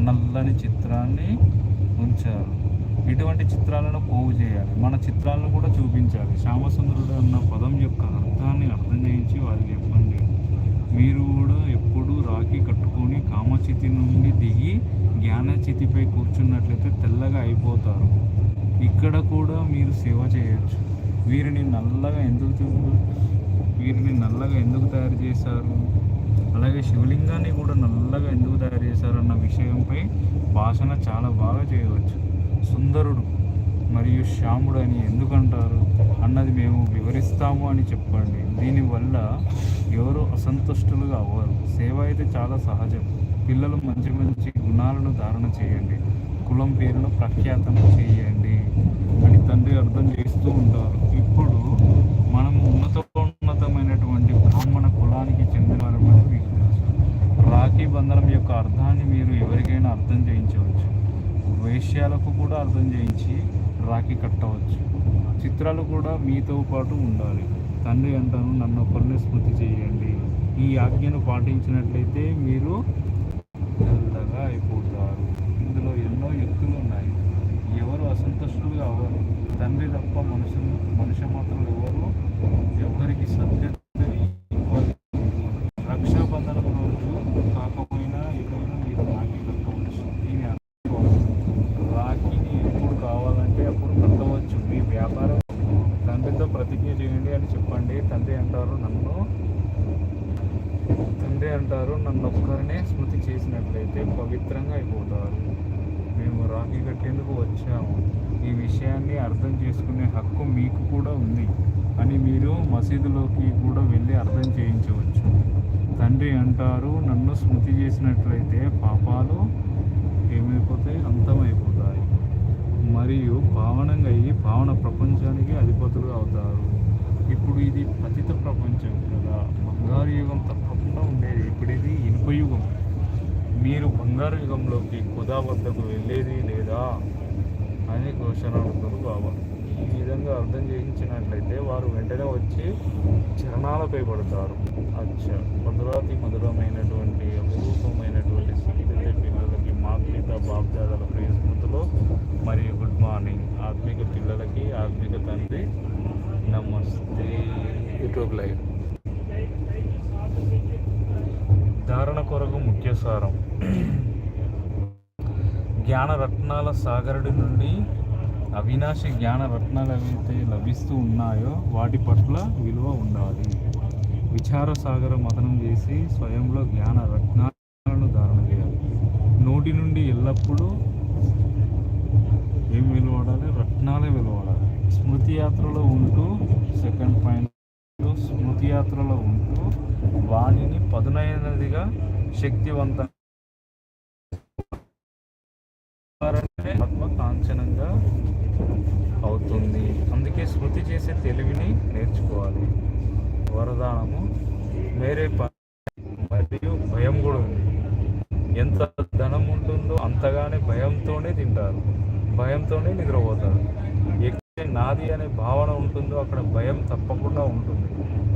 నల్లని చిత్రాన్ని ఉంచారు. ఇటువంటి చిత్రాలను పోగు చేయాలి. మన చిత్రాలను కూడా చూపించాలి. శ్యామసుందరుడు అన్న పదం యొక్క అర్థాన్ని అర్థం చేయించి వారికి చెప్పండి. మీరు కూడా ఎప్పుడూ రాఖీ కట్టుకొని కామచితి నుండి దిగి జ్ఞానచితిపై కూర్చున్నట్లయితే తెల్లగా అయిపోతారు. ఇక్కడ కూడా మీరు సేవ చేయొచ్చు. వీరిని నల్లగా ఎందుకు చూ వీరిని నల్లగా ఎందుకు తయారు చేశారు? అలాగే శివలింగాన్ని కూడా నల్లగా ఎందుకు తయారు చేశారన్న విషయంపై భాషణ చాలా బాగా చేయవచ్చు. సుందరుడు మరియు శ్యాముడు అని ఎందుకంటారు? అన్నది మేము వివరిస్తాము అని చెప్పండి. దీనివల్ల ఎవరు అసంతుష్టులుగా అవ్వరు. సేవ అయితే చాలా సహజం. పిల్లలు మంచి మంచి గుణాలను ధారణ చేయండి. కులం పేరును ప్రఖ్యాతం చేయండి అని తండ్రి అర్థం చేస్తూ ఉంటారు ఇప్పుడు మనము ఉన్నతోన్నతమైనటువంటి బ్రాహ్మణ కులానికి చెందిన వారమని మీకు తెలుసు రాఖీ బంధనం యొక్క అర్థాన్ని మీరు ఎవరికైనా అర్థం చేయించవచ్చు. వేష్యాలకు కూడా అర్థం చేయించి రాఖీ కట్టవచ్చు. చిత్రాలు కూడా మీతో పాటు ఉండాలి. తండ్రి అంటాను నన్ను ఒకరిని స్మృతి చేయండి. ఈ ఆజ్ఞను పాటించినట్లయితే మీరు తెల్లగా అయిపోతారు. ఇందులో ఎన్నో యుక్తులు ఉన్నాయి. ఎవరు అసంతుష్టులుగా అవ్వరు తండ్రి తప్ప మనుషులు మనిషి మాత్రం ఎవరు? ఎవరికి సత్య ఇవ్వరు రక్షాబంధనం రోజు కాకపోయినా ఎప్పుడైనా మీరు రాఖీ కట్టవచ్చు దీని అర్థం రాఖీని ఎప్పుడు కావాలంటే అప్పుడు కట్టవచ్చు మీ వ్యాపారం తండ్రితో ప్రతిజ్ఞ చేయండి అని చెప్పండి తండ్రి అంటారు నన్ను తండ్రి అంటారు నన్ను ఒక్కరినే స్మృతి చేసినట్లయితే పవిత్రంగా అయిపోతారు. మేము రాఖీ కట్టేందుకు వచ్చాము. ఈ విషయాన్ని అర్థం చేసుకునే హక్కు మీకు కూడా ఉంది అని మీరు మసీదులోకి కూడా వెళ్ళి అర్థం చేయించవచ్చు. తండ్రి అంటారు నన్ను స్మృతి చేసినట్లయితే పాపాలు ఏమైపోతాయి? అంతమైపోతాయి. మరియు పావనంగా అయ్యి పావన ప్రపంచానికి అధిపతులు అవుతారు. ఇప్పుడు ఇది పతిత ప్రపంచం కదా బంగారు యుగం తప్పకుండా ఉండేది ఇప్పుడు ఇది ఇనుప యుగం పునర్యుగంలోకి యుగంలోకి కుదా వద్దకు వెళ్ళేది లేదా అని ఘోషణలు అడుగుతారు బాబా. ఈ విధంగా అర్థం చేయించినట్లయితే వారు వెంటనే వచ్చి చరణాలపై పడతారు. అచ్చా. మధురాతి మధురమైనటువంటి అపురూపమైనటువంటి సంగీత పిల్లలకి మాతృత బాబ్దాదల ప్రియ స్మృతిలో మరియు గుడ్ మార్నింగ్. ఆత్మిక పిల్లలకి ఆత్మిక తండ్రి నమస్తే. YouTube live. ధారణ కొరకు ముఖ్య సారం. జ్ఞాన రత్నాల సాగరుడి నుండి అవినాశి జ్ఞాన రత్నాలు ఏవైతే లభిస్తూ ఉన్నాయో వాటి పట్ల విలువ ఉండాలి. విచార సాగరం మతనం చేసి స్వయంలో జ్ఞాన రత్నాలను ధారణ చేయాలి. నోటి నుండి ఎల్లప్పుడూ ఏం వెలువడాలి? రత్నాలే వెలువడాలి. స్మృతి యాత్రలో ఉంటూ సెకండ్ పాయింట్ స్మృతి యాత్రలో ఉంటూ వాణిని పదునైనదిగా శక్తివంత ఆత్మ కాంచనంగా అవుతుంది. అందుకే స్మృతి చేసే తెలివిని నేర్చుకోవాలి. వరదానము వేరే మరియు భయం కూడా ఉంది. ఎంత ధనం ఉంటుందో అంతగానే భయంతోనే తింటారు. భయంతోనే నిద్రపోతారు. నాది అనే భావన ఉంటుందో అక్కడ భయం తప్పకుండా ఉంటుంది.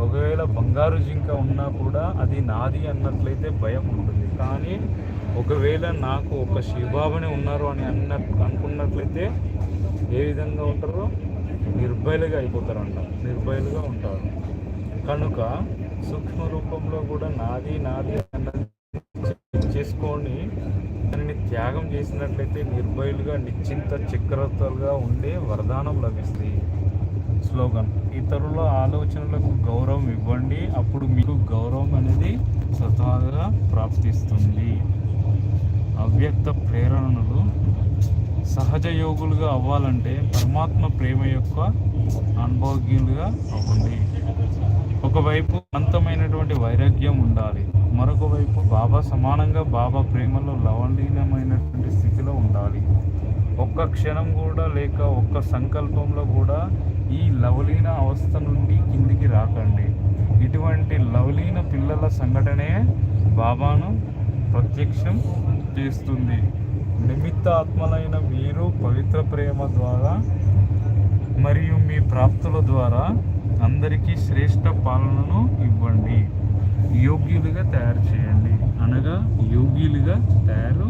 ఒకవేళ బంగారు జింక ఉన్నా కూడా అది నాది అన్నట్లయితే భయం ఉంటుంది. కానీ ఒకవేళ నాకు ఒక శివబాబునే ఉన్నారు అని అన్న అనుకున్నట్లయితే ఏ విధంగా ఉంటారో నిర్భయలుగా అయిపోతారంట. నిర్భయలుగా ఉంటారు. కనుక సూక్ష్మ రూపంలో కూడా నాది నాది అన్నది చేసుకొని దానిని త్యాగం చేసినట్లయితే నిర్భయులుగా నిశ్చింత చక్రవర్తులుగా ఉండే వరదానం లభిస్తుంది. స్లోగన్. ఇతరుల ఆలోచనలకు గౌరవం ఇవ్వండి. అప్పుడు మీకు గౌరవం అనేది స్వతహాగా ప్రాప్తిస్తుంది. అవ్యక్త ప్రేరణలు సహజ యోగులుగా అవ్వాలంటే పరమాత్మ ప్రేమ యొక్క అనుభవజ్ఞులుగా అవ్వండి. ఒకవైపు అనంతమైనటువంటి వైరాగ్యం ఉండాలి మరొక వైపు బాబా సమానంగా బాబా ప్రేమలో లవలీనమైనటువంటి స్థితిలో ఉండాలి. ఒక్క క్షణం కూడా లేక ఒక్క సంకల్పంలో కూడా ఈ లవలీన అవస్థ నుండి కిందికి రాకండి. ఇటువంటి లవలీన పిల్లల సంఘటనే బాబాను ప్రత్యక్షం చేస్తుంది. నిమిత్త ఆత్మలైన మీరు పవిత్ర ప్రేమ ద్వారా మరియు మీ ప్రాప్తుల ద్వారా అందరికీ శ్రేష్ట పాలనను ఇవ్వండి. యోగ్యులుగా తయారు చేయండి. అనగా యోగ్యులుగా తయారు